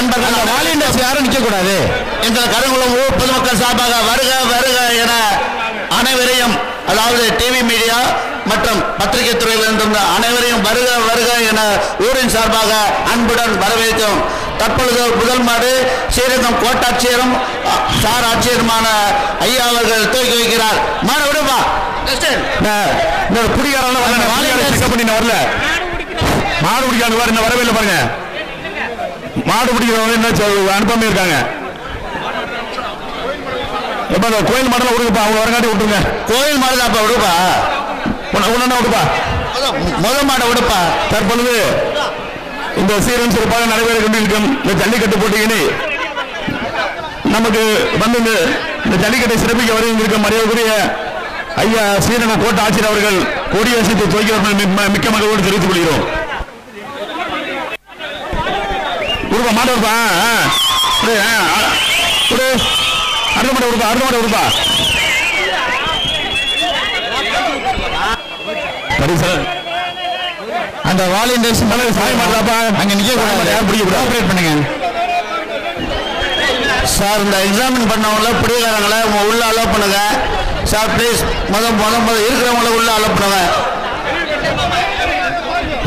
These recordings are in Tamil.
நண்பர்கள் அந்த வாலண்டியர்ஸ் யாரும் நிக்க கூடாது எங்கள் கருங்குளம் ஊர் பொதுமக்கள் சார்பாக வருக வருக என அனைவரையும் அதாவது டிவி மீடியா மற்றும் பத்திரிகை துறையில் இருந்த அனைவரையும் வருக வருக என ஊரின் சார்பாக அன்புடன் வரவேற்கும். தற்பொழுது முதல் மாடு ஸ்ரீரங்கம் கோட்டாட்சியரும் சார் ஆட்சியருமான ஐயா அவர்கள் துவக்கி வைக்கிறார். மாடு விடுப்பா. இந்த குடிகாரெல்லாம் வரல வரல. மாடு பிடிக்காத வர இன்னும் வரவே இல்லை பாருங்க. மாடு பிடிக்கிறவங்க என்ன அனுப்பாம இருக்காங்க எப்ப அந்த கோயில் மாடலாம் விடுங்கப்பா அவங்க வரங்காட்டி விட்டுருங்க. கோயில் மாடு தான் விடுப்பா? ஒன்னு விடுப்பா முதல் மாடை விடுப்பா. தற்பொழுது இந்த சீரன் சிறப்பாக நடைபெற கொண்டிருக்கும் இந்த ஜல்லிக்கட்டு போட்டியினை நமக்கு வந்து இந்த ஜல்லிக்கட்டை சிறப்பிக்க வருகின்றிருக்கும் மரியாதைக்குரிய ஐயா ஸ்ரீரங்கம் கோட்ட ஆட்சியர் அவர்கள் கொடியரசத்தை மி- மிக்க மகிழ்வோடு தெரிவித்துக் கொள்கிறோம். உருப்பா மாடு உருப்பா ஆ, ஆ. விடு. விடு. அடுத்த மாடு உருப்பா அடுத்த மாடு உருப்பா சரி சார் அந்த வாலண்டியர்ஸ் சாய மாட்டாப்பா அங்க நிக்க கூடாது. யாரும் பிடிக்க கூடாது. ஆப்ரேட் பண்ணுங்க. சார் இந்த எக்ஸாமின் பண்ணவங்கள பிடிக்காரங்கள உள்ள அலோவ் பண்ணுங்க. சார் ப்ளீஸ் முத முத முத இருக்கிறவங்கள உள்ள அலோவ் பண்ணுங்க.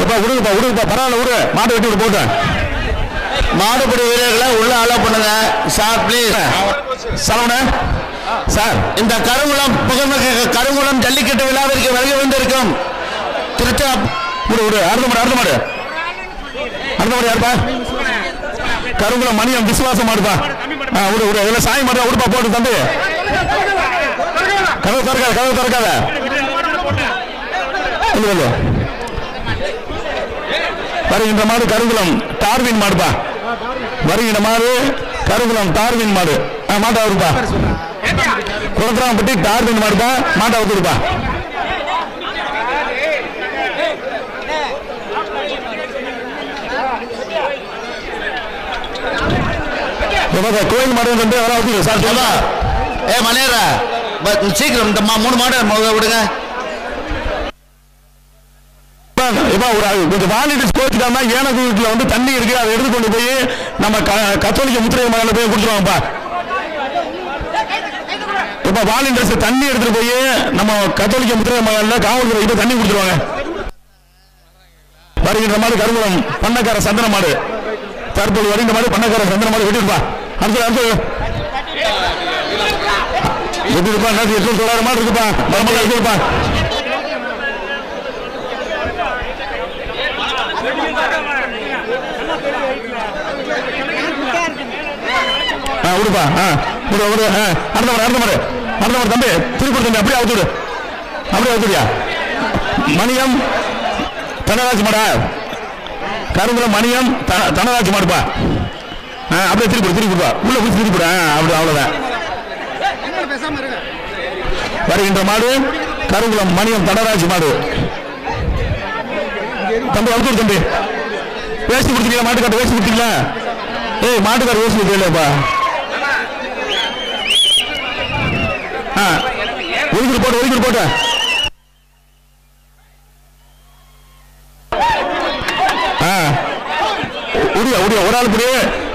எப்பா விடுங்கப்பா விடுங்கப்பா பரவாயில்ல விடு மாட்டை வெட்டி விடு போட்டேன் மாடுபிடி வீரர்களை உள்ள அலோ பண்ணுங்க. சார் பிளீஸ் சரவண சார் இந்த கருங்குளம் புகழ்மிக்க கருங்குளம் ஜல்லிக்கட்டு விழாவிற்கு வருகை வந்திருக்கும். திருச்சா ஒரு ஒரு அடுத்த மாடு அடுத்த மாடு. அடுத்த மாடு யாருப்பா? கருங்குளம் மணியம் விசுவாசம் மாடுபா ஒரு ஒரு இதில் இதெல்லாம் சாய் மாட்டா விடுப்பா போட்டு தம்பி. கதவு திறக்காத கதவு திறக்காத. வருகின்ற மாடு கருங்குளம் டார்வின் மாடுப்பா. வருகிற மாடு கருங்குளம் டார்வின் மாடு. ஆ, மாட்டா வருப்பா குளத்துறாம்பட்டி டார்வின் மாடுப்பா. மாட்டா வந்துருப்பா கோயில் மாடு வந்து வர சார் சொல்லுவா ஏ மணியரா சீக்கிரம் இந்த மூணு மாடு விடுங்க. இப்போ ஒரு கொஞ்சம் வாலிடர்ஸ் கோச்சுக்காம ஏனகு வீட்டில் வந்து தண்ணி இருக்கு அதை எடுத்து கொண்டு போய் நம்ம க- கத்தோலிக்க முத்திரை மகனில் போய் கொடுத்துருவாங்கப்பா இப்போ வாலிடர்ஸ் தண்ணி எடுத்துட்டு போய் நம்ம கத்தோலிக்க முத்திரை மகனில் காவல்துறை கிட்ட தண்ணி கொடுத்துருவாங்க. வருகின்ற மாதிரி கருங்குளம் பண்ணக்கார சந்தன மாடு. தற்போது வருகின்ற மாதிரி பண்ணக்கார சந்தன மாடு வெட்டிருப்பா அடுத்து அடுத்து எப்படிப்பா என்ன எட்டு தொள்ளாயிரம் மாடு இருக்குப்பா. மரமல்ல இருக்குப்பா ஆ விடுப்பா ஆ விடு விடு ஆ அடுத்த மாடு அடுத்த மாடு அடுத்த மாடு தம்பி திருப்பூர் தம்பி அப்படியே அவுத்து விடு. அப்படியே அவுத்துடியா மணியம் தனராஜ் மாடா. கருங்குளம் மணியம் த- தனராஜ் மாடுப்பா. ஆ அப்படியே திருப்பி திருப்பிப்பா உள்ள போய் திருப்பூர் ஆ அப்படி அவ்வளோதான் வருகின்ற மாடு கருங்குளம் மணியம் தனராஜ் மாடு. தம்பி அவுத்து தம்பி. பேசி கொடுத்தீங்களா மாட்டுக்காட்டு பேசி கொடுத்தீங்களா ஏய் மாட்டுக்காரர் வேஸ்ட் கொடுக்கலையாப்பா ஆ ஒதுக்கிட்டு போட்டு ஒதுக்கிட்டு போட்டு. ஆ. உடியா உடியா ஒரு ஆள் புடி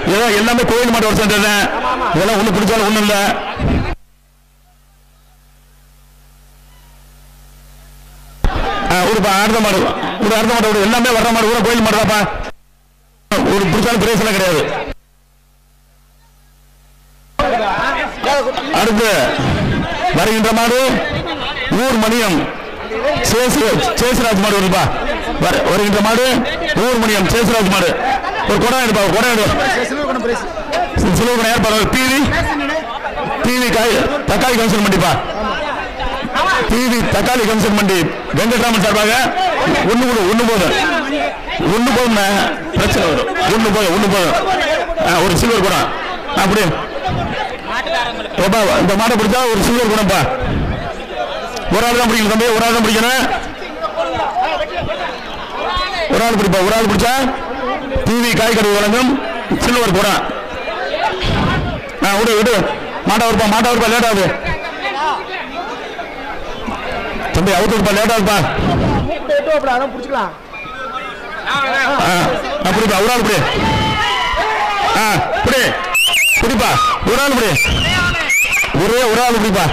ஏதோ எல்லாமே கோயில் மாட்டு ஒரு சேர்ந்தது இதெல்லாம் ஒண்ணு பிடிச்சாலும் ஒண்ணும் இல்ல. ஆ விடுப்பா அடுத்த மாடு. விடு அடுத்த மாடு விடு எல்லாமே வர்ற மாடு கூட கோயில் மாடு ஒரு பிடிச்சாலும் பிரயோசனம் கிடையாது. அடுத்து. வருகின்ற மாடு ஊர் மணியம். சேசுராஜ் மாடு வருப்பா வருகின்ற மாடு ஊர் மணியம் சேசுராஜ் மாடு. ஒரு குடம் எடுப்பா குடம் எடு சிலுவகுடம் ஏற்பாடு டிவி டிவி காய் தக்காளி கமிஷன் பண்ணிப்பா. டிவி தக்காளி கமிஷன் பண்ணி வெங்கட்ராமன் சார்பாக ஒண்ணு கூட ஒண்ணு போதும். ஒண்ணு போதும் பிரச்சனை வரும். ஒண்ணு போதும் ஒண்ணு போதும். ஆ, ஒரு சில்வர் குடம் அப்படியே ஏப்பா இந்த மாட்டை பிடிச்சா ஒரு சில்வர் குணப்பா ஒரு ஆள் தான் பிடிக்கணும் தம்பி ஒரு ஆள் தான் பிடிக்கணும். ஒரு ஆள் பிடிப்பா ஒரு ஆள் பிடிச்சா டிவி காய்கறி வழங்கும் சில்வர் போறான் ஆ விடு விடு. மாட்டா வருப்பா மாட்டா வருப்பா லேட் ஆகுது. தம்பி அவுத்து இருப்பா லேட் ஆகுதுப்பா. பிடிச்சிக்கலாம் ஆ ஒரு ஆள் பிடி. ஆ பிடி. பிடிப்பா. ஒரு ஆள் பிடி. ஒரே ஒரு ஆள் பிடிப்பா.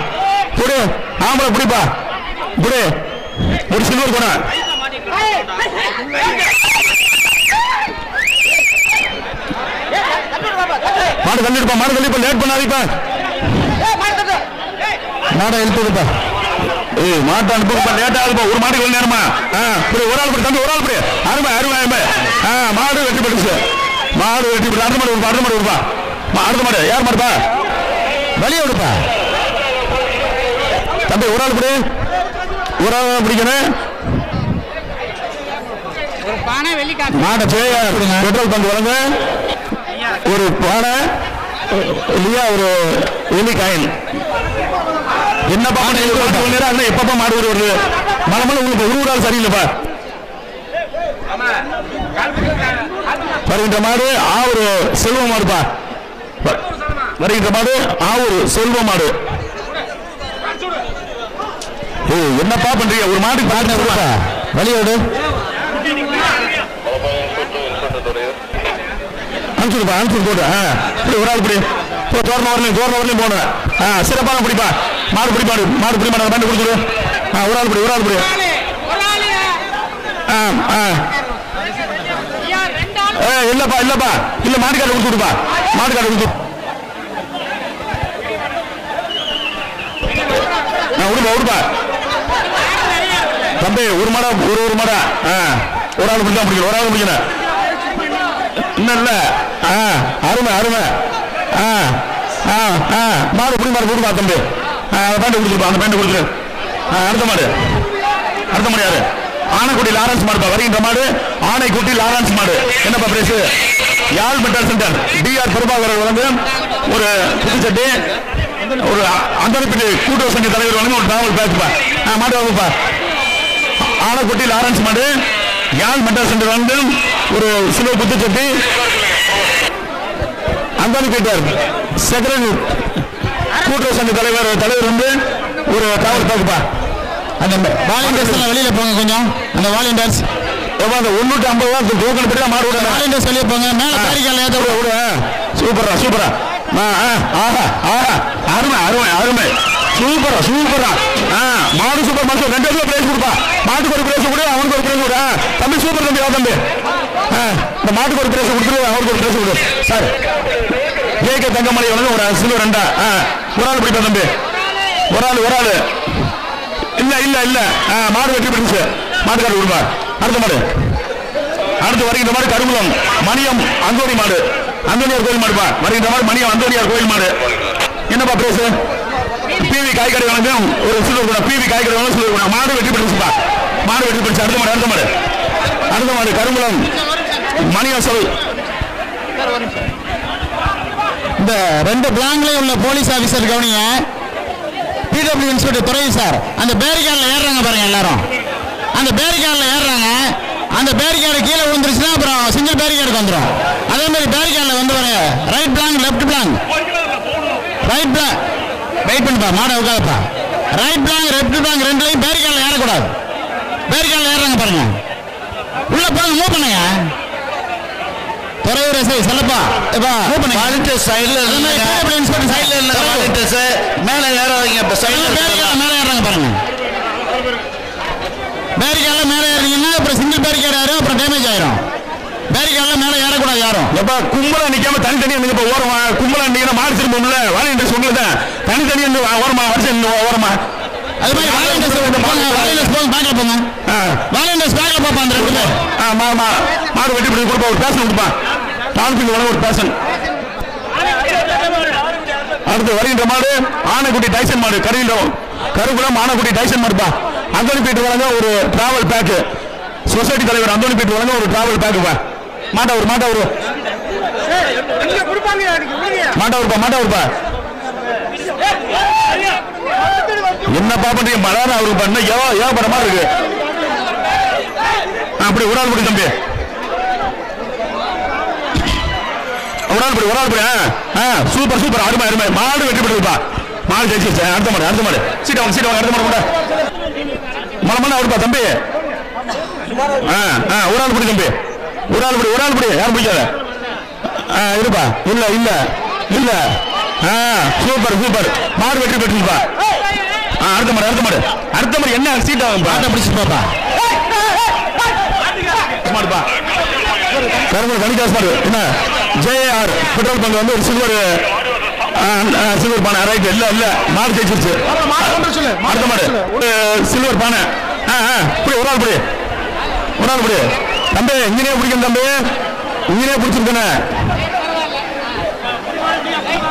பிடி. ஆம்பளை பிடிப்பா. பிடி. ஒரு சில்வர் கூட. மாடு தள்ளிடுப்பா. மாடு தள்ளிப்பா. லேட் பண்ணாதீப்பா. மாடை எழுத்துப்பா ஏய் மாட்டை அனுப்புங்கப்பா. லேட் ஆகுதுப்பா. ஒரு மாடு கொள்ள நேரமா? ஆ இப்படி ஒரு ஆள் இப்படி தம்பி. ஒரு ஆள் இப்படி அருமை அருமை அருமை. ஆ மாடு வெட்டி போட்டுச்சு மாடு வெட்டி போட்டு அடுத்த மாடு விடுப்பா அடுத்த மாடு மா- அடுத்த மாடு. யார் மாடுப்பா? வெளியே விடுப்பா தம்பி ஒரு ஆள் இப்படி ஒரு ஆள் பிடிக்கணும். மாட்டை பேயா பெட்ரோல் பங்க் வழங்க. ஒரு பானை இல்லையா ஒரு எலி காயின். என்னப்பா ஒரு நேரம் எப்பப்பா மாடு ஒரு வருது? மனமல உங்களுக்கு உருவுறால் சரியில்லைப்பா. வருகின்ற மாடு ஆவூர் செல்வ மாடுப்பா. வ- வருகின்ற மாடு ஆவூர் செல்வ மாடு. என்னப்பா பண்றீங்க? ஒரு மாடு வழியோடு அனுப்பிச்சுடுப்பா அனுப்பிச்சு போட்டு ஆ. இப்படி ஒரு ஆள் இப்படி. போ தோரணம் வரலையும் தோரணம் வரலையும் போனேன் ஆ சிறப்பான பிடிப்பா. மாடு பிடி மாடு பிடி மாடு பேண்டு கொடுத்துரு ஆ ஒரு ஆள் பிடி ஒரு ஆள் பிடி ஆ ஆ. இல்லப்பா இல்லப்பா. இல்ல மாடு கார்டு கொடுத்து விடுப்பா. மாடு கார்டு கொடுத்து ஆ விடுப்பா விடுப்பா. தம்பி ஒரு மாடா ஒரு ஒரு மாடா. ஆ ஒரு ஆள் பிடிச்சா பிடிக்கணும். ஒரு ஆள் பிடிக்கணும். இன்னும் இல்ல. ஆ அருமை அருமை. ஆ ஆ ஆ. மாடு புடி மாடு கொடுப்பா தம்பி. ஆ அந்த பேண்ட் கொடுத்துருப்பா அந்த பேண்ட் கொடுத்துரு. ஆ அடுத்த மாடு. அடுத்த மாடு யாரு? ஆனைக்குடி லாரன்ஸ் மாடுப்பா வருகின்ற மாடு. ஆனைக்குட்டி லாரன்ஸ் மாடு. என்னப்பா prize Yazh metal centre T R Prabhakar வழங்கு ஒரு புதுச்சட்டி ஒரு அந்தரப்பிட்டு கூட்டுறவு சங்க தலைவர் வழங்க ஒரு டிராவல் பேக்குப்பா ஆ மாடு வாங்குப்பா. ஆனைக்குட்டி லாரன்ஸ் மாடு. யாழ் மெட்டல் சென்டர் வந்து ஒரு சில புத்துச்சட்டி அந்தானி பீட்டர் செக்ரட்டரி கூட்டுறவு சங்க தலைவர் தலைவர் வந்து ஒரு டிராவல் பேக்குப்பா அந்த வாலண்டியர்ஸ் வெளியில போங்க கொஞ்சம். அந்த வாலண்டியர்ஸ் அந்த ஒன்னூற்றி ஐம்பது ரூபா டோக்கன் படி மாடு விட வாலண்டியர்ஸ் வெளியே போங்க. மேல பேரிக்கால ஏத்த விட. விட சூப்பரா சூப்பரா ஆ ஆ, ஆஹா ஆஹா அருமை அருமை அருமை. சூப்பரா சூப்பரா ஆ மாடு சூப்பர் மாடு ரெண்டு பேரும் பிரைஸ் கொடுப்பா. மாட்டுக்கு ஒரு பிரைஸ் கொடு அவனுக்கு ஒரு பிரைஸ் கொடு. தம்பி சூப்பர் தம்பி தம்பி. இந்த மாட்டுக்கு ஒரு பிரைஸ் கொடுத்துரு அவனுக்கு ஒரு பிரைஸ் கொடு. சார் ஏகே தங்கமணி வந்து ஒரு சிலு ரெண்டா. ஒரு ஆள் பிடிப்பா தம்பி. ஒரு ஆள் ஒரு ஆள். இல்ல இல்ல இல்ல. ஆ, மாடு வெற்றி பிடிச்சு. மாட்டுக்காடு கொடுப்பா அடுத்த மாடு. அடுத்து வருகின்ற மாடு கருங்குளம் மணியம் அந்தோணி மாடு. அந்தோனியார் கோயில் மாடுப்பா வருகின்ற மாடு மணியம் அந்தோனியார் கோயில் மாடு. என்னப்பா பேசு பிவி காய்கறி வழங்கும். ஒரு சிலர் கூட பிவி காய்கறி வழங்க சிலர் கூட. மாடு வெற்றி பிடிச்சுப்பா மாடு வெற்றி பிடிச்சு. அடுத்த மாடு அடுத்த மாடு. அடுத்த மாடு கருங்குளம் மணியம் சொல். இந்த ரெண்டு பிளாங்லயும் உள்ள போலீஸ் ஆபீசர் கவனிங்க. பிடபிள்யூ இன்ஸ்பெக்டர் துறை சார் அந்த பேரிகார்டில் ஏறுறாங்க பாருங்க எல்லாரும். அந்த பேரிகார்டில் ஏறுறாங்க. அந்த பேரிகார்டு கீழே விழுந்துருச்சுன்னா அப்புறம் சிங்கிள் பேரிகார்டுக்கு வந்துடும் அதே மாதிரி பேரிகார்டில் வந்து பாருங்க. Right flank left flank right flank wait பண்ணுப்பா மாட உட்காதுப்பா ரைட் பிளாங் லெஃப்ட் பிளாங் ரெண்டுலையும் பேரிகார்டில் ஏறக்கூடாது. பேரிகார்டில் ஏறுறாங்க பாருங்க. உள்ள போங்க மூவ் பண்ணுங்க. துறையூர் எஸ்ஐ செல்லப்பா. எப்பா வாலண்டியர் சைடுல இன்ஸ்பெக்டர் சைடுல இல்ல. வாலண்டியர்ஸ் மேல ஏற வைங்க இப்ப சைடுல பேரிகார்டு மேலே ஏறாங்க பாருங்க. பேரிகார்டில் மேலே ஏறிங்கன்னா அப்புறம் சிங்கிள் பேரிகார்டு ஏறும் அப்புறம் டேமேஜ் ஆயிரும். பேரிகார்டில் மேலே ஏறக்கூடாது யாரும். எப்பா கும்பலா நிக்காம தனித்தனியா நிக்க ஓரமா கும்பலா நிக்கிற மாடு திரும்பும்ல. வாலியன்ட்டு சொல்லுதான் தனித்தனியா ஓரமா நின்னு ஓரமா. அது மாதிரி வாலண்டியர்ஸ் போங்க. வாலண்டியர்ஸ் போங்க பேக்கில் போங்க. ஆ. வாலண்டியர்ஸ் பேக்கில் பார்ப்போம் அந்த ரெண்டு பேர் ஆ, மா மா. மாடு வெட்டி பிடி கொடுப்பா. ஒரு பேசன் கொடுப்பா. டால்பின் வழங்க ஒரு பேசன் அடுத்து வருகின்ற மாடு ஆனைக்குட்டி டைசன் மாடு. கருகின்றோம் கருகுளம் ஆனைக்குட்டி டைசன் மாடுப்பா அந்தோனி வழங்க ஒரு டிராவல் பேக்கு சொசைட்டி தலைவர் அந்தோனி வழங்க ஒரு டிராவல் பேக்குப்பா மாட்டா ஒரு மாட்டா ஒரு மாட்டா ஒருப்பா மாட்டா ஒருப்பா என்னப்பா பண்றீங்க மழை அவருக்கு பண்ண ஏவா ஏவப்பட மாதிரி இருக்கு. ஆ அப்படி ஒரு ஆள் படி தம்பி. ஒரு ஆள் படி ஒரு ஆள் படி ஆ, ஆ சூப்பர் சூப்பர் அருமை அருமை. மாடு வெற்றி பெற்றதுப்பா மாடு ஜெயிச்சிருச்சு அடுத்த மாடு அடுத்த மாடு. சீட் வாங்க சீட் வாங்க அடுத்த மாடு கூட மலை மலை அவருப்பா தம்பி. ஆ ஆ ஒரு ஆள் படி தம்பி. ஒரு ஆள் படி ஒரு ஆள் படி. யாரும் பிடிக்காத. இருப்பா. இல்ல இல்ல இல்ல. ஆ சூப்பர் சூப்பர் மாடு வெற்றி பெற்றுப்பா அடுத்த மாடு அடுத்த மாடு. அடுத்த மாடு என்ன சீட் ஆகும்பா பாட்டை பிடிச்சு பாப்பா. மாடுப்பா கருங்கல் கணிகாஸ் மாடு என்ன? ஜேஆர் பெட்ரோல் பங்க் வந்து ஒரு சில்வர் சில்வர் பானை. ரைட் இல்ல இல்ல. மாடு ஜெயிச்சிருச்சு. அடுத்த மாடு. ஒரு சில்வர் பானை. ஆ ஆ இப்படி ஒரு ஆள் படி. ஒரு ஆள் படி. தம்பி இங்கனே பிடிக்கும் தம்பி. இங்கனே பிடிச்சிருக்கேனே.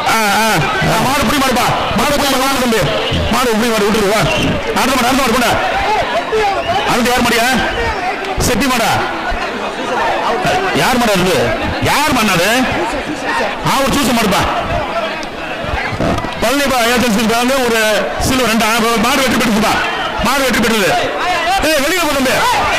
ஆ ஆ. ஆ, மாடு இப்படி மாடுப்பா மாடு தம்பி. மாடு இப்படி மாடு விட்டுரு வா. அடுத்த மாடு அடுத்த மாடு கொண்டா அடுத்து யார் மாடியா? செட்டி மாடா? யார் மாடா இருக்கு யார் ஆ ஒரு சூச மாடுப்பா பழனிப்பா ஏஜென்சி ஒரு சில்வர் ரெண்டு ஆ, மாடு வெற்றி பெற்றுப்பா மாடு வெற்றி பெற்றது ஏய் வெளியில போ தம்பி.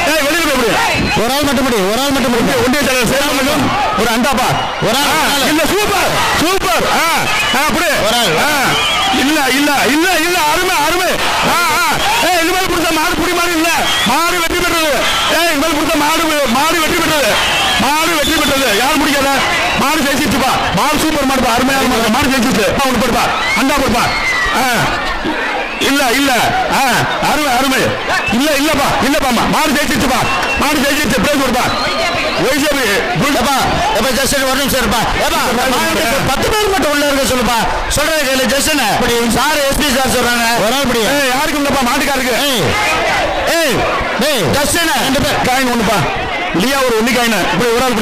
ஏய் வெளியில போய் எப்படி ஒரு ஆள் மட்டும் முடி ஒரு ஆள் மட்டும் முடி ஒன்றிய தலைவர் ஒரு அண்டாப்பா ஒரு ஆள். இல்ல சூப்பர். சூப்பர். ஆ ஆ, அப்படி ஒரு ஆள். ஆ, இல்ல இல்ல இல்ல இல்ல அருமை அருமை. ஆ ஆ. இது மேல புடிச்ச மாடு புடி மாடு இல்ல. மாடு வெற்றி பெற்றது. ஏய் இது மாதிரி புடிச்ச மாடு மாடு வெற்றி பெற்றது. மாடு வெற்றி பெற்றது. யார் முடிக்காத? மாடு ஜெயிச்சிருச்சுப்பா மாடு சூப்பர் மாடுப்பா அருமையான மாடு மாடு ஜெயிச்சிருச்சு. அவனுக்கு போடுப்பா அண்டா போடுப்பா ஆ. இல்ல இல்ல. ஆ அருமை அருமை. இல்ல இல்லப்பா இல்லப்பா மாடு ஜெயிச்சிருச்சுப்பா மாடு ஜெயிச்சிருச்சு. பிரேஸ் கொடுப்பா பத்து பேர் மட்டும் உள்ள இருக்க சொல்லுப்பா. சொல்றது கேளு ஜஸ்டின் சார் எஸ்பி சார் சொல்றாங்க. யாருக்கு இல்லப்பா மாட்டுக்காருக்கு. ஏய். ஏய் டேய் ஜஸ்டின் ரெண்டு பேர். காயின் ஒண்ணுப்பா. லியா ஒரு ஒண்ணு காயின். இப்படி ஒரு ஆள்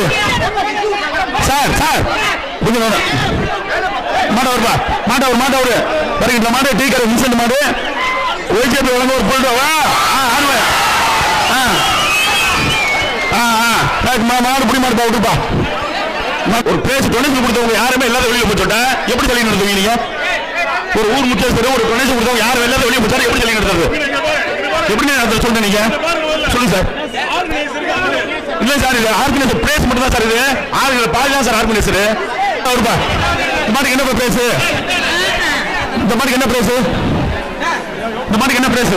சார் சார். கொஞ்சம் வேணும் மாட வருப்பா. மாட்ட ஒரு மாட்ட ஒரு வருகின்ற மாடு டீ கடை இன்சென்ட் மாடு. ஒய்ஜேபி வழங்க ஒரு புல்டோ வா ஆ ஆடுவே மாடு புடி மாடு விட்டுப்பா ஒரு பேச்சு டொனேஷன் கொடுத்தவங்க யாருமே இல்லாத வெளியில போச்சுட்டா எப்படி சொல்லி நடத்துவீங்க நீங்க? ஒரு ஊர் முக்கியஸ்தர் ஒரு டொனேஷன் கொடுத்தவங்க யாரும் இல்லாத வெளியே போச்சா எப்படி சொல்லி நடத்துறது? எப்படி நடத்த சொல்லுங்க நீங்க? சொல்லுங்க சார். இல்ல சார் இது ஆர்கனைசர் பிளேஸ் மட்டும் தான் சார் இது. ஆறு பாதி தான் சார் ஆர்கனைசர். வருப்பா இந்த மாட்டுக்கு என்ன பிளேஸ் இந்த மாட்டுக்கு என்ன பிளேஸ் இந்த மாட்டுக்கு என்ன பிளேஸ்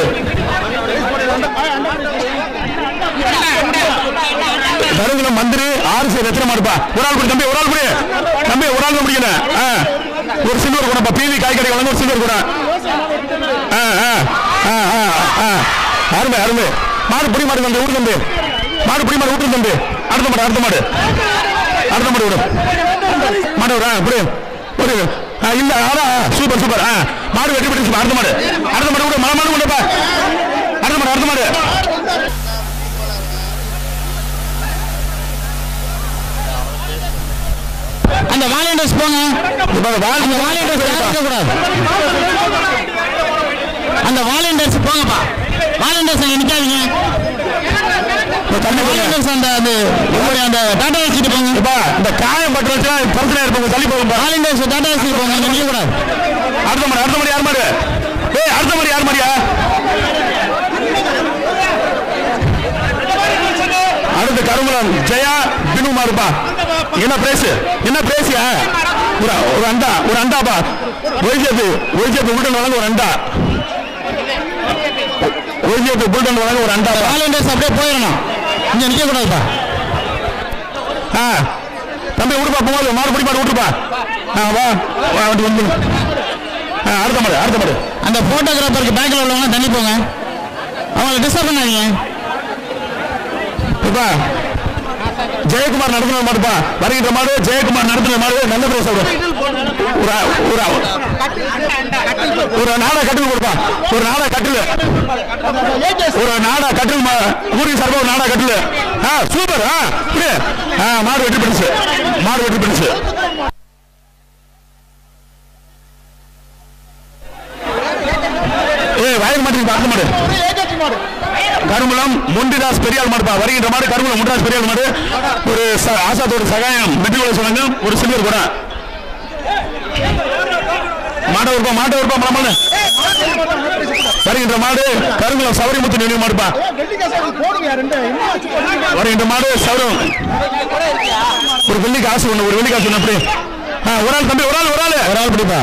கருங்குளம் மந்திரி ஆறு சேர் எத்தனை மாடுப்பா ஒரு ஆள் தம்பி ஒரு ஆள் படி தம்பி ஒரு ஆள் முடியல ஆ. ஒரு சில்வர் கூட பிவி காய்கறி வழங்க ஒரு சில்வர் கூட. ஆ, ஆ, ஆ, ஆ, ஆ. அருமை அருமை. மாடு புடி மாடு தம்பி ஊர் தம்பி. மாடு புடி மாடு ஊட்டு தம்பி. அடுத்த மாடு அடுத்த மாடு. அடுத்த மாடு விடும் மாடு விடும் ஆ புடி. ஆ, இல்ல ஆடா சூப்பர் சூப்பர். ஆ மாடு வெட்டி பெற்று அடுத்த மாடு. அடுத்த மாடு விடு மலை மாடு விடுப்பா அடுத்த மாடு அடுத்த மாடு. அந்த வாலண்டியர்ஸ் போங்க. இப்ப அந்த அந்த வாலண்டியர்ஸ் கூடாது அந்த வாலண்டியர்ஸ் போங்கப்பா. வாலண்டியர்ஸ் அங்க நிக்காதீங்க. அந்த வாலண்டியர்ஸ் அந்த அது உங்களுடைய அந்த டாடா ஏசிட்டு போங்க. இந்த காயம் பட்டு வச்சா பிரச்சனை இருப்பவங்க தள்ளி போகும்பா வாலண்டியர்ஸ் டாடா ஏசிட்டு போங்க. அங்க நிக்க கூடாது அடுத்த அடுத்த யார் மாடு? ஏய் அடுத்த யார் மாடியா? அடுத்த கருமலம் ஜெயா என்ன பிரைஸ் என்ன பிரைஸ்யா ஒரு ஒரு அண்டா ஒரு அண்டாப்பா ஒய்ஜேபி ஒய்ஜேபி புல்டன் வழங்க ஒரு அண்டா. ஒய்ஜேபி புல்டன் வழங்க ஒரு அண்டா வாலண்டியர்ஸ் அப்படியே போயிடணும். இங்க நிக்க கூடாதுப்பா ஆ. தம்பி விடுப்பா போகுது. மாடு பிடி மாடு விட்டுருப்பா ஆ வா. வண்டி வந்து ஆ அடுத்த மாடு அடுத்த மாடு. அந்த போட்டோகிராஃபருக்கு பேக்ல உள்ளவங்க தண்ணி போங்க. அவங்களை டிஸ்டர்ப் பண்ணாதீங்க. இப்பா ஜெயக்குமார் நடத்துன மாடுப்பா. வருகின்ற மாடு ஜெயக்குமார் நடத்தின மாடு. நல்ல பேர் சொல்றேன் ஒரு ஒரு நாடா கட்டில் கொடுப்பா. ஒரு நாடா கட்டில். ஒரு நாடா கட்டில் மா- ஊரின் சார்பா ஒரு நாடா கட்டில். ஆ சூப்பர். ஆ ஆ மாடு வெட்டி பிடிச்சு மாடு வெட்டி பிடிச்சு ஏய் வயது மாட்டுக்கு பார்க்க மாடு கருமலம் முண்டிதாஸ் பெரியார் மாடுப்பா வருகின்ற மாதிரி கருமலம் முண்டிதாஸ் பெரியார் மாடு. ஒரு ஆசாத்தோட சகாயம் மெட்ரிகுல சொன்னாங்க ஒரு சில்வர் கூட. மாட உருப்பா மாட உருப்பா மலமல்ல வருகின்ற மாடு கருங்குளம் சவரிமுத்து நினைவு மாடுப்பா வருகின்ற மாடு சௌரம் ஒரு வெள்ளி காசு ஒண்ணு ஒரு வெள்ளி காசு ஒண்ணு அப்படி. ஒரு ஆள் தம்பி ஒரு ஆள் ஒரு ஆள். ஒரு ஆள் பிடிப்பா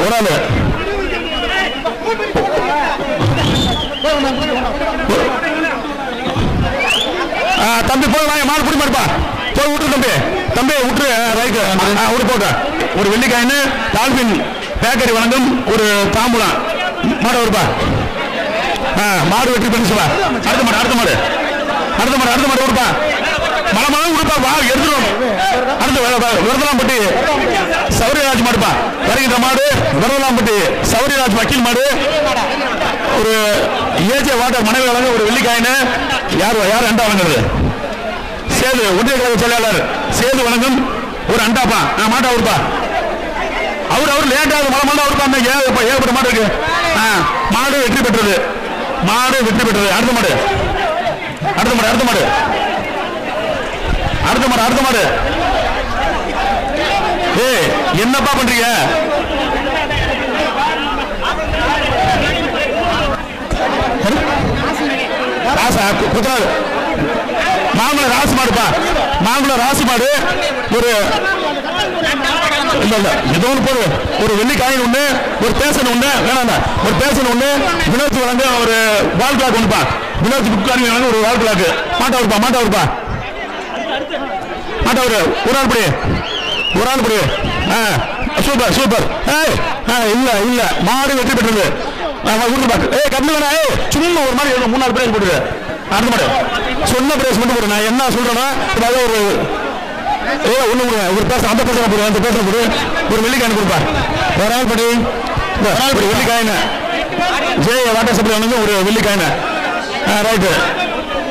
ஒரு ஆள். தம்பி போய் வாங்க மாடு பிடி மாடுப்பா போய் விட்டுரு தம்பி. தம்பி விட்டுரு ரைட்டு. விட்டு போட்டு ஒரு வெள்ளிக்காயின்னு டால்பின் பேக்கரி வழங்கும் ஒரு தாம்பூலம். மாடு வருப்பா. ஆ, மாடு வெற்றி பண்ணிச்சுப்பா அடுத்த மாடு அடுத்த மாடு. அடுத்த மாடு அடுத்த மாடு கொடுப்பா மழை மழை கொடுப்பா வா எடுத்துரும் அடுத்து விரதலாம்பட்டி சௌரியராஜ் மாடுப்பா. வருகின்ற மாடு விரதலாம்பட்டி சௌரியராஜ் வக்கீல் மாடு. ஒரு ஏஜே வாட்டர் மனைவி வழங்க ஒரு வெள்ளிக்காயின்னு யார் யார் ரெண்டா வழங்குறது சேது ஒன்றிய கழக செயலாளர் சேது வணக்கம் ஒரு அண்டாப்பா. நான் மாட்டா கொடுப்பா அவர் அவர் லேட்டாக மழை மழை அவருப்பா அந்த ஏகப்பட்ட மாடு இருக்கு. மாடு வெற்றி பெற்றது. மாடு வெற்றி பெற்றது. அடுத்த மாடு. அடுத்த மாடு அடுத்த மாடு. அடுத்த மாடு அடுத்த மாடு. ஏ என்னப்பா பண்றீங்க? ராசா கு- குத்துறாரு. மாங்குளம் ராசு மாடுப்பா. மாங்குளம் ராசு மாடு ஒரு இல்ல இல்ல ஏதோ ஒன்று போடு. ஒரு வெள்ளிக்காயின் ஒண்ணு ஒரு பேசன் ஒண்ணு வேணாம் ஒரு பேசன் ஒண்ணு வினோத் வழங்க ஒரு வால் கிளாக் ஒண்ணுப்பா. வினோத் புக்காரி வழங்க ஒரு வால் கிளாக் மாட்டா வருப்பா மாட்டா வருப்பா மாட்டா ஒரு ஒரு ஆள் படி. ஒரு ஆள் படி. ஆ சூப்பர் சூப்பர். ஏய் ஆ இல்ல இல்ல. மாடு வெற்றி பெற்றது. கொடுத்து பாக்கு. ஏய் கம்மி வேணா ஏய் சும்மா ஒரு மாதிரி மூணு நாலு பேர் போட்டுரு. அடுத்த மாடு சொன்ன பிரைஸ் மட்டும் போடு. நான் என்ன சொல்றேன்னா அதாவது ஒரு ஏ ஒண்ணு கொடுங்க ஒரு பேச அந்த பேச அந்த பேச போடு. ஒரு வெள்ளிக்காயின் கொடுப்பா. ஒரு ஆள் படி இந்த ஒரு ஆள் படி வெள்ளிக்காயின். ஜெய வாட்டர் சப்ளை வந்து ஒரு வெள்ளிக்காயின். ஆ ரைட்டு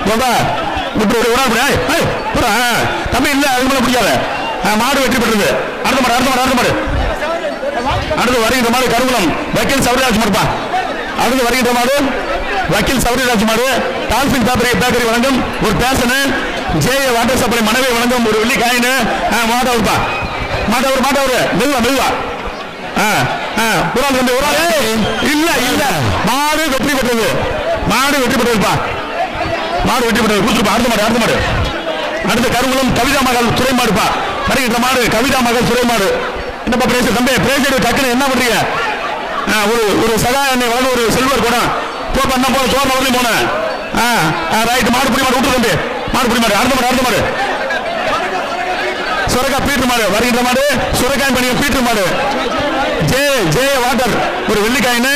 போதா விட்டு ஒரு ஒரு ஆள் படி ஏய், ஏய் தம்பி இல்லை அது மேலே பிடிக்காத. ஆ, மாடு வெற்றி பெற்றது. அடுத்த மாடு அடுத்த மாடு அடுத்த மாடு. அடுத்து வருகின்ற மாடு கருங்குளம். வக்கீல் சௌரியராஜ் மாடுப்பா. அடுத்து வருகின்ற மாடு வக்கீல் சௌரியராஜ் மாடு. டால்பின் பேப்பரை பேக்கரி வழங்கும் ஒரு பேசனு ஜேஏ வாட்டர் சப்ளை மனைவி வழங்கும் ஒரு வெள்ளி காயின். மாதவர்ப்பா மாதவர் மாதவர் மெல்வா மெல்வா. ஆ, ஆ, ஒரு ஆள் வந்து ஒரு ஆள். இல்ல இல்ல. மாடு வெற்றி பெற்றது. மாடு வெற்றி பெற்றதுப்பா மாடு வெற்றி பெற்றது. கொடுத்துருப்பா அடுத்த மாடு அடுத்த மாடு. அடுத்த கருங்குளம் கவிதா மகள் துறைமாடுப்பா வருகின்ற மாடு கவிதா மகள் துறைமாடு என்னப்பா பிரேச தம்பி பிரேசர் டக்குன்னு என்ன பண்றீங்க? ஆ, ஒரு ஒரு சகா என்னை வளர்ந்து ஒரு செல்வர் கூட. போ பண்ண போன சோர்ண வரலையும் போனேன். ரைட் மாடு புடி மாடு விட்டு தம்பி மாடு புடி மாடு அடுத்த மாடு அடுத்த மாடு. சுரக்கா பீட்டர் மாடு வருகின்ற மாடு. சுரக்காய் பண்ணி பீட்டர் மாடு. J J water. ஒரு வெள்ளிக்காயின்னு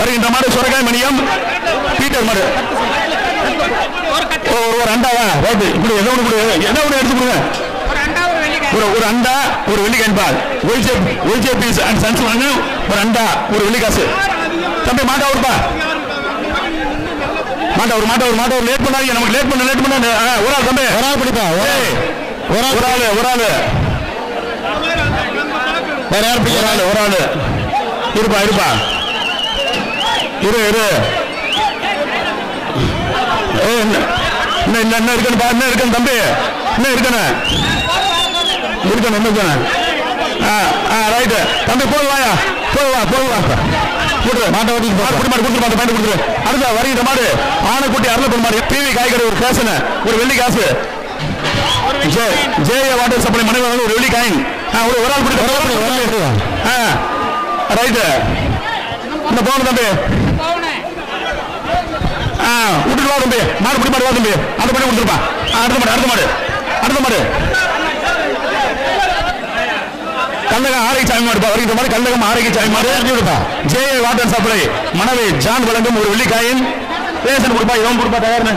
வருகின்ற மாடு சுரக்காய் மணியம். பீட்டர் மாடு. ஓ, ஒரு ஒரு அண்டாவா? ரைட்டு இப்படி எதோ ஒன்று கொடு என்ன ஒன்று எடுத்து கொடுங்க ஒரு அண்டா ஒரு வெள்ளிக்காய் ஒரு ஒரு அண்டா ஒரு வெள்ளி கண்பால் ஒய்ஜேபி அண்ட் சன்ஸ் வாங்க. ஒரு அண்டா ஒரு வெள்ளி காசு தம்பி மாட்டா ஒருப்பா மாட்டா ஒரு மாட்டா ஒரு மாட்டா ஒரு லேட் பண்ணாதீங்க நமக்கு லேட் பண்ண லேட் பண்ண. ஒரு ஆள் தம்பி. ஒரு ஆள் பிடிப்பா ஒரு ஆள். ஒரு ஆள் ஒரு ஆளு வேற யார் ஒரு பிடிக்கிறா ஆளு ஒரு ஆளு. இருப்பா இருப்பா. இரு இரு. என்ன என்ன என்ன பா என்ன இருக்கணும் தம்பி? என்ன இருக்கணும்? இருக்கணும் என்ன இருக்கணும்? ஆ ஆ ரைட்டு தம்பி போய் வாயா. போய் வா போய் வா. அடுத்த வருகிற மாடு ஆனைக்குட்டி அருளப்பன் மாடு. பிவி காய்கறி ஒரு பேசன ஒரு வெள்ளி காசு. ஜே ஜே வாட்டர் சப்ளை மனைவி ஒரு வெள்ளி காயின். ஆ ஒரு ஒரு ஆள் பிடி ஒரு ஆள் பிடி ஒரு ஆள் பிடி ஆ ரைட்டு. இந்த போகணும் தம்பி. பவுனே ஆ விட்டுட்டு வா தம்பி. மாடு பிடி மாடு வா தம்பி. அந்த பண்ணி கொடுத்துருப்பா. ஆ, அடுத்த மாடு அடுத்த மாடு. அடுத்த மாடு. கல்லகம் ஆரோக்கிய சாமி மாடுப்பா வருகிற மாதிரி கல்லகம் ஆரோக்கிய சாமி மாடு கொடுப்பா ஜே வாட்டர் சப்ளை மனைவி ஜான் வழங்கும் ஒரு வெள்ளிக்காயின். ரேஷன் கொடுப்பா இவன் கொடுப்பா தயார்னு.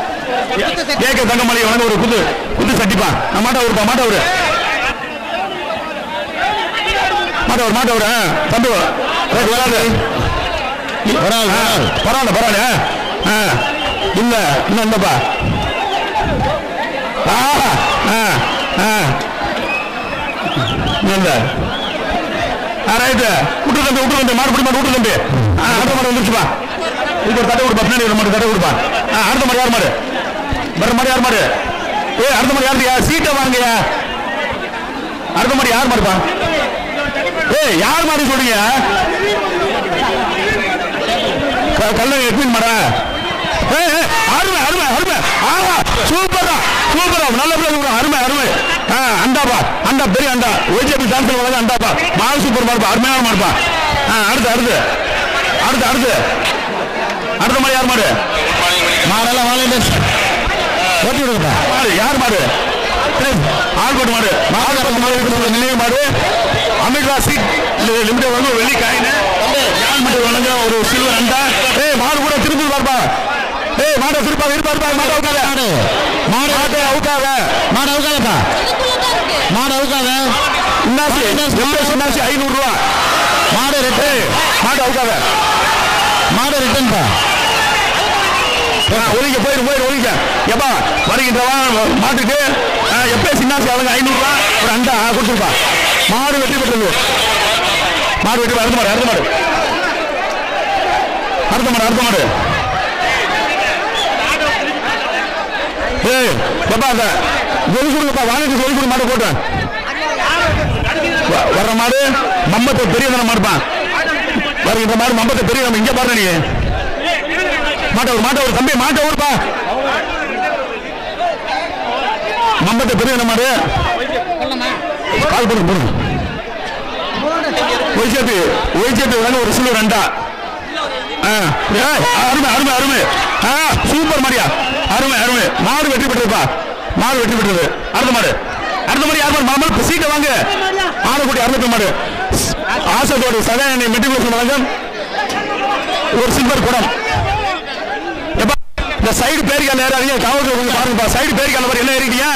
ஏக தங்கமலை வழங்க ஒரு புது புது சட்டிப்பா. மாட்டா வருப்பா மாட்டா ஒரு மாட்டா ஒரு மாட்டா ஒரு தம்பி வராது. ஒரு ஒரு பரவாயில்ல பரவாயில்ல ஆ இல்ல இன்னும் இந்தப்பா ஆ ஆ ஆ. இல்ல. ரைட்டு விட்டு தம்பி விட்டு தம்பி மாடு பிடி மாடு விட்டு தம்பி அடுத்த மாடு வந்துருச்சுப்பா இது ஒரு தட்டை கொடுப்பா. பின்னாடி ஒரு மாடு தட்டை கொடுப்பா. ஆ அடுத்த மாடு யார் மாடு? வேற மாடு யார் மாடு? ஏய் அடுத்த மாடு யாருயா சீட்டை வாங்கயா அடுத்த மாடு யார் மாடுப்பா? ஏய் யார் மாடு சொல்றீங்க? க- கல்ல எட்வின் மாடா. ஏய், அருமை அருமை அருமை. சூப்பரா சூப்பரா நல்ல பிள்ளை அருமை அருமை. ஆ, அண்டாப்பா அண்டா பெரிய அண்டா ஓஜிபி டான்ஸ் வழங்க அண்டாப்பா மாடு சூப்பர் மாடுப்பா அருமையான மாடுப்பா ஆ, அடுத்து அடுத்து. அடுத்து அடுத்து. அடுத்த மாதிரி யார் மாடு? மாடெல்லாம் வாலிடர்ஸ் ஓட்டி விடுங்கப்பா. மாடு யார் மாடு? ஏய், மாடு. ஆள்பட்டு மாடு இருக்கிற நினைவு மாடு. அமிர்தா சீட் லிமிடெட் வந்து வெள்ளி காயின் யாழ் மட்டும் வழங்க ஒரு சில்வர் அண்டா? ஏ மாடு கூட திருப்பி பார்ப்பா. மாடை திருப்பா இருப்பா இருப்பா மாடு அவுக்காத. மாடு. மாடு மாட்டை அவுக்காத. மாடு அவுக்காதப்பா. மாடு அவுக்காத. இன்னாசி மாடு, இன்னாசி ஐநூறு ரூபா மாடு ரெட்டு மாட்டை அவுக்காத. மாடு ரிட்டர்ன்பா ஆ, ஒதுங்க போயிரு போயிரு ஒதுங்க எப்பா வருகின்ற வா- மாட்டுக்கு எப்போ சின்னாசி அவங்க ஐநூறுரூவா ஒரு அண்டா கொடுத்துருப்பா. மாடு வெற்றி பெற்றது. மாடு வெற்றி அடுத்த மாடு அடுத்த மாடு. அடுத்த மாடு அடுத்த மாடு. ஏய் எப்பா அந்த சொல்லி கொடுங்கப்பா வாங்கிட்டு சொல்லி கொடு மாடு போட்டேன் வர்ற மாடு மம்பத்தை பெரிய தனம் மாடுப்பா. வருகின்ற மாடு மம்பத்தை பெரிய நம்ம இங்கே பாருங்க நீ. மாட்ட ஒரு மாட்ட ஒரு தம்பி மாட்ட ஊருப்பா மம்பத்தை பெரிய மாடு. கால் பண்ணு போடுங்க ஒய்சேட்டு ஒய்சேட்டு வேணும் ஒரு சிலு ரெண்டா. ஆ, அருமை அருமை அருமை. ஆ சூப்பர் மாடியா அருமை அருமை. மாடு வெற்றி பெற்றதுப்பா மாடு வெற்றி பெற்றது. அடுத்த மாடு. அடுத்த மாடு யார் மாடு? மாடு சீட்டை வாங்க. ஆனக்குடி அறுநூத்தி மாடு. ஆசத்தோடு சகாயனை மெட்ரிகுலேஷன் வழங்கும் ஒரு சில்வர் குடம். இந்த சைடு பேரிக்கால் ஏறாதீங்க காவல்துறை கொஞ்சம் பாருங்கப்பா. சைடு பேரிக்கால் மாதிரி என்ன ஏறிட்டீங்க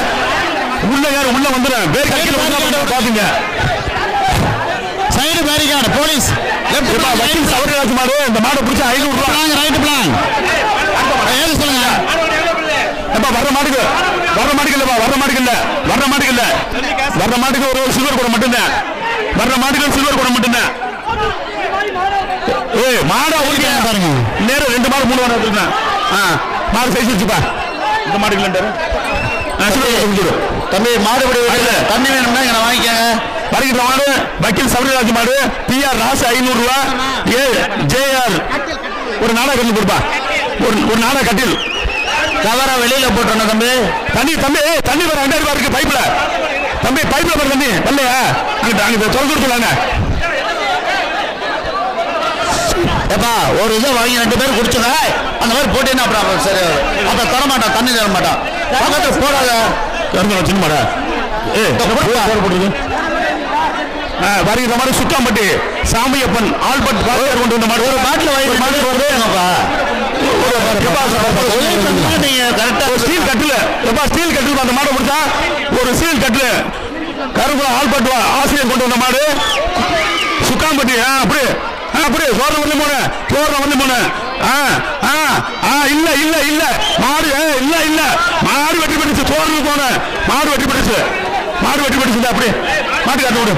உள்ள யார் உள்ள வந்துடும் கீழே வந்து பாத்துங்க சைடு பேரிகார்டு போலீஸ். வக்கீல் சவரராஜ் மாடு. இந்த மாடை பிடிச்சா ஐநூறு ரூபா. பிளான் ரைட் பிளான் ஏது சொல்லுங்க? எப்பா வர்ற மாட்டுக்கு வர்ற மாட்டுக்கு இல்லப்பா வர்ற மாட்டுக்கு இல்ல வர்ற மாட்டுக்கு இல்ல வர்ற மாட்டுக்கு ஒரு ஒரு சில்வர் குடம் மட்டும்தான். வர்ற மாட்டுக்கு சில்வர் குடம் மட்டும்தான். ஏய் மாடா ஓகே பாருங்க. நேரம் ரெண்டு மாடு மூணு மாடு வச்சிருக்கேன் ஆ மாடு சைஸ் வச்சுப்பா இந்த குடம் கொடுத்துரு தம்பி இல்ல. தண்ணி வேணும்னா இங்க வாங்கிக்கங்க. வருகின்ற மாடு வக்கீல் சபரிராஜ் மாடு பி ஆர் ராசு ஐநூறு ரூபா ஏ ஜேஆர் ஒரு நாடா கட்டில் கொடுப்பா. ஒரு ஒரு நாடா கட்டில். கவரை வெளியில போட்டுறணும் தம்பி. தண்ணி தம்பி தண்ணி வர ரெண்டாயிரம் ரூபாய் இருக்கு பைப்ல தம்பி பைப்ல வர தண்ணி. வரலையா? அங்கிட்ட திறந்து கொடுத்துலாங்க ஏப்பா ஒரு இதை வாங்கி ரெண்டு பேரும் குடிச்சுங்க. அந்த மாதிரி போட்டீங்கன்னா அப்புறம் சரி அப்ப தர மாட்டான் தண்ணி தர மாட்டான். பக்கத்துல போடாத. திறந்து சின்ன மாடா. ஏ போடுறது வருகிற மாதிரி சுக்காம்பட்டி சாமியப்பன் ஆல்பர்ட் பாஸ்கர் கொண்டு வந்த மாடு ஒரு பாட்டில் வாங்கி வருதுங்கப்பா ஸ்டீல் கட்டில் ஸ்டீல் கட்டில் அந்த மாடு கொடுத்தா ஒரு ஸ்டீல் கட்டில் கருகுலம் ஆள் வா- ஆசிரியர் கொண்டு வந்த மாடு சுக்காம்பட்டி ஆ அப்படி ஆ அப்படி சோழ வந்து போன சோழ வந்து போன ஆ ஆ ஆ இல்ல இல்ல இல்ல மாடு ஆ, இல்ல இல்ல மாடு வெட்டி பிடிச்சு சோறு போன மாடு வெட்டி பிடிச்சு மாடு வெட்டி பிடிச்சு அப்படி மாட்டு கட்டு விடு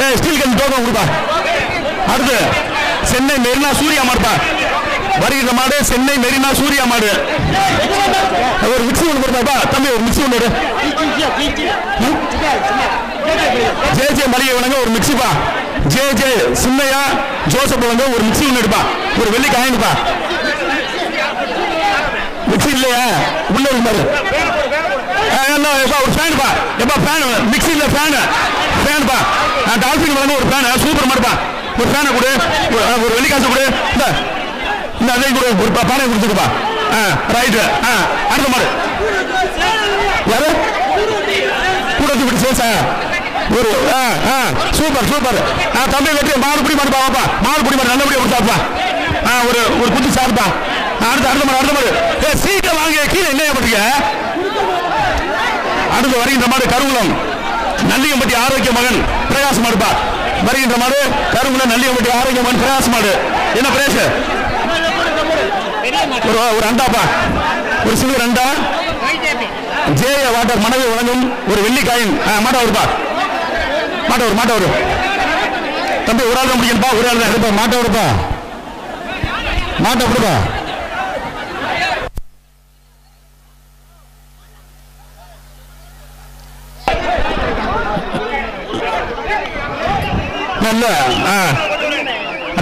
ஏ ஸ்டீல் கட்டு டோக்கன் கொடுப்பா அடுத்து சென்னை மெரினா சூர்யா மாடுப்பா வருகிற மாடு சென்னை மெரினா சூர்யா மாடு. ஒரு மிக்சி ஒன்று கொடுத்தாப்பா தம்பி ஒரு மிக்சி ஒன்று எடு. ஜே ஜே மளிகை வழங்க ஒரு மிக்சிப்பா ஜே ஜே சின்னையா ஜோசப் வந்து ஒரு மிக்சி ஒன்று எடுப்பா. ஒரு வெள்ளி காயின்ப்பா மிக்சி இல்லையா? உள்ள இருக்கு பாரு. ஆ, என்ன, எப்பா, ஒரு ஃபேனுப்பா எப்பா ஃபேன் மிக்சி இல்ல ஃபேனு ஃபேனுப்பா டால்பின் வழங்க ஒரு ஃபேனு சூப்பர் மாடுப்பா ஒரு ஃபேனை கொடு. ஒரு- ஆ, ஒரு வெள்ளிக்காசு கொடு. இந்த இந்த அதையும் பானை கொடுத்துருப்பா ஆ ரைட்டு ஆ அடுத்த மாடு. யாரு? கூட விட்டு சேசா? ஒரு ஆ ஆ சூப்பர் சூப்பர். ஆ தம்பி வெட்டி மாடு பிடி மாடு பாப்பா மாடு பிடி மாடு கொடுத்தாப்பா ஆ ஒரு ஒரு குட்டி சார்பா அடுத்த அடுத்த மாடு அடுத்த மாடு. ஏ சீட்டை வாங்க கீழே என்ன பண்றீங்க அடுத்து வருகின்ற மாடு கருங்குளம். நல்லியம்பட்டி ஆரோக்கிய மகன் பிரகாசமாடுப்பா வருகின்ற மாடு கருங்குளம் நல்லியம்பட்டி ஆரோக்கிய மகன் பிரகாசமாடு என்ன பிரேஷ் ஒரு ஒரு அண்டாப்பா ஒரு சிறு அண்டா. ஜேய வாட்டர் மனதை வழங்கும் ஒரு வெள்ளி காயின். மாட்டா வருப்பா. மாட்ட ஒரு மாட்ட ஒரு தம்பி ஒரு ஆள் தான் முடியும்பா ஒரு ஆள் தான். எடுப்பா மாட்டை விடுப்பா மாட்டை விடுப்பா நல்ல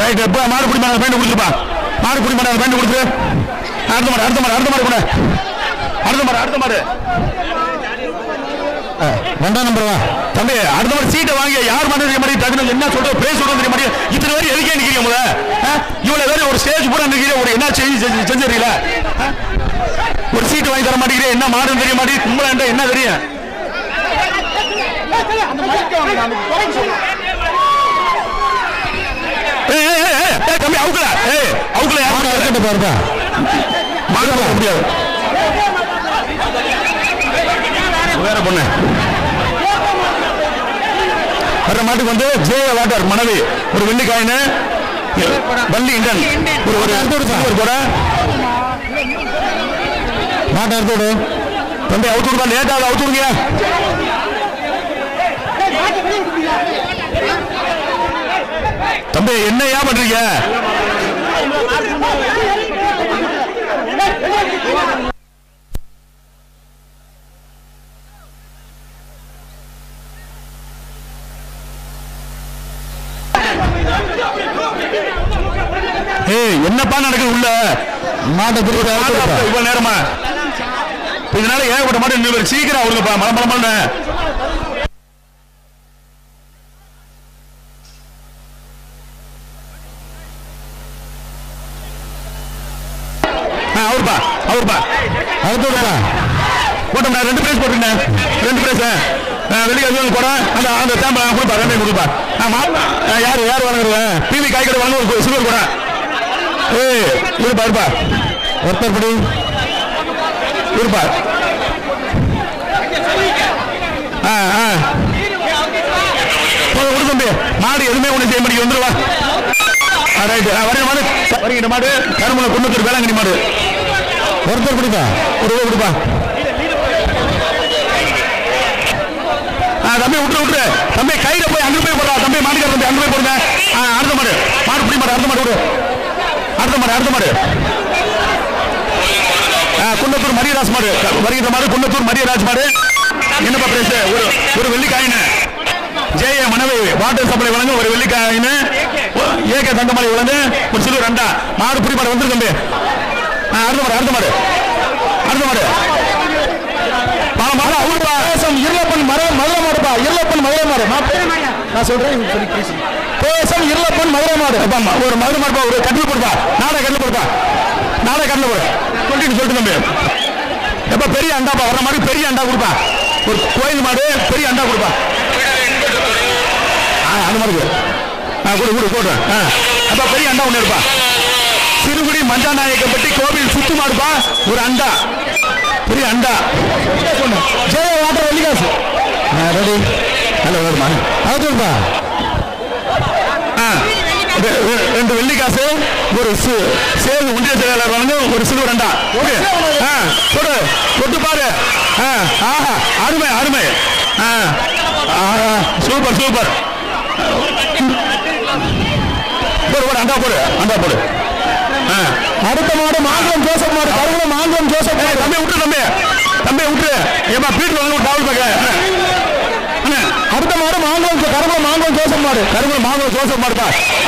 ரைட் எப்போ மாடு பிடி மாட பேண்ட் கொடுத்துருப்பா மாடு குடி மாட பேண்ட் கொடுத்து அடுத்த மாடு அடுத்த மாடு அடுத்த மாடு கூட அடுத்த மாடு அடுத்த மாடு. ரெண்டாம் நம்பர் வா. தம்பி அடுத்த மாதிரி சீட்டை வாங்கி யார் மாதிரி தெரிய மாதிரி டக்குனு என்ன சொல்றது பேச சொல்றது தெரிய மாதிரி இத்தனை பேர் எதுக்கே நிக்கிறீங்க முத இவ்வளவு பேர் ஒரு ஸ்டேஜ் பூரா நிக்கிறீங்க ஒரு என்ன செஞ்சு செஞ்சு- செஞ்சிருக்கீங்களா ஒரு சீட்டு வாங்கி தர மாட்டேங்கிறேன் என்ன மாடுன்னு தெரிய மாட்டேங்குது கும்பலாண்டா என்ன தெரியும்? தம்பி அவுக்கல. ஏய் அவுக்கல யாரும் மாடு இருக்கட்டும் பாருப்பா. மாடு முடியாது வேற பொண்ணு. வர்ற மாட்டுக்கு வந்து ஜே வாட்டர் மனைவி. ஒரு வெள்ளிக்காயின்னு வள்ளி இண்டன். ஒரு ஒரு கூட மாட்டை விடு தம்பி அவுத்து விடுப்பா லேட்டாக அவுத்து விடுங்க தம்பி என்ன ஏன் பண்றீங்க? ஏய் என்னப்பா நடக்குது உள்ள? மாட்டை திருப்பி. இவ்வளவு நேரமா? இதனால ஏகப்பட்ட மாட்டு இன்னும் சீக்கிரம் அவருங்கப்பா மலம் மலம் மலம்னு. ஆ, அவருப்பா அவருப்பா அவுத்து விடுப்பா போட்டோம்டா ரெண்டு பிரைஸ் போட்டுருங்க. ரெண்டு பிரைஸ் வெளியே போட? அந்த அந்த தேம்ப கொடுப்பா ரெண்டு கொடுப்பா. ஆமா. யார் யார் வழங்குறது பிவி காய்கறி வாங்க ஒரு சில்வர் கூட. ஏய் இருப்பா இருப்பா ஒருத்தர் படி. இருப்பா ஆ ஆ. போதும், தம்பி. மாடு எதுவுமே ஒண்ணு செய்ய முடியும் வந்துருவா ரைட்டு வருகிற மாடு. வருகிற மாடு. கருமலை குன்னத்தூர் வேளாங்கண்ணி மாடு. ஒருத்தர் பிடிப்பா ஒரு ரூபா கொடுப்பா. தம்பி விட்டு விட்டு தம்பி கையில போய் அங்க போய் போடுறா. தம்பி மாட்டுக்கார தம்பி அங்க போய் போடுங்க. ஆ, அடுத்த மாடு. மாடு பிடி மாடு அடுத்த மாடு விடு. அடுத்த மாடு அடுத்த மாடு. ஆ, குன்னத்தூர் மரியராஜ் மாடு. வருகிற மாடு குன்னத்தூர் மரியராஜ் மாடு. என்னப்பா பிரைஸ் ஒரு ஒரு வெள்ளிக்காயின்னு ஜெய மனைவி வாட்டர் சப்ளை வழங்க ஒரு வெள்ளிக்காயின்னு ஏகே தங்கமலை வழங்க. ஒரு சிறு ரெண்டா. மாடு பிடி மாடு வந்துருக்கு தம்பி. ஆ, அடுத்த மாடு அடுத்த மாடு. அடுத்த மாடு மாடு அவருப்பா இருளப்பன் மர மதுரை மாடுப்பா இருளப்பன் மதுரை மாடு நான் பேர் நான் சொல்றேன் பேசம் இருளப்பன் மதுரை மாடு. ஒரு மதுரை மாடுப்பா ஒரு கட்டில் கொடுப்பா நாடா கட்டில் கொடுப்பா நாடா கட்டில் கொடு சொல்லிட்டு சொல்லிட்டு தம்பி. எப்ப பெரிய அண்டாப்பா வர மாதிரி பெரிய அண்டா கொடுப்பா. ஒரு கோயில் மாடு பெரிய அண்டா கொடுப்பா. ஆ அந்த மாதிரி. ஆ கொடு கொடு போடு. ஆ. அப்ப பெரிய அண்டா ஒன்று இருப்பா சிறுகுடி மஞ்சாநாயக்கப்பட்டி கோவில் சுத்து மாடுப்பா ஒரு அண்டா. பெரிய அண்டா. ஜெய வாட்டர் வெள்ளிக்காசு ரெடி. நல்ல வருமா ரெ- ரெண்டு வெள்ளிக்காசு ஒரு சு- சேது ஒன்றிய செயலாளர் வழங்க ஒரு சிலுவர் ரெண்டா. ஓகே. ஆ கொடு கொட்டு பாரு. ஆ ஆஹா அருமை அருமை. ஆ சூப்பர் சூப்பர். போடு போடு அண்டா போடு அண்டா போடு. அடுத்த மாடு மாங்குளம் ஜோசப் மாடு கருகுல மாங்குளம் ஜோசப் தம்பி விட்டு தம்பி. தம்பி விட்டு. ஏமா பீட்டு வாங்க டவுல் அண்ணா அடுத்த மாடு மாங்குளம் ஜோ- கருகுல மாங்குளம் ஜோசப் மாடு. கரும்பு மாம்பழம் ஜோசப் மாடு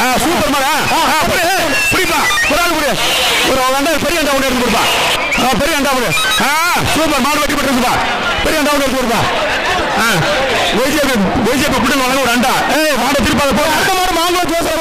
ஆ சூப்பர் மாடா ஆ புடி புடிப்பா. ஒரு ஆள் புடி. ஒரு அண்டா பெரிய அண்டா ஒன்று எடுத்து கொடுப்பா. ஆ பெரிய அண்டா ஒன்று ஆ சூப்பர் மாடு வெட்டி போட்டுப்பா பெரிய அண்டா ஒன்று எடுத்து கொடுப்பா. ஆ பிஜேபி ஒய்ஜேபி ஒரு அண்டா. ஏய் மாடு திருப்பாத போ. அடுத்த மாடு மாங்குளம் ஜோசப்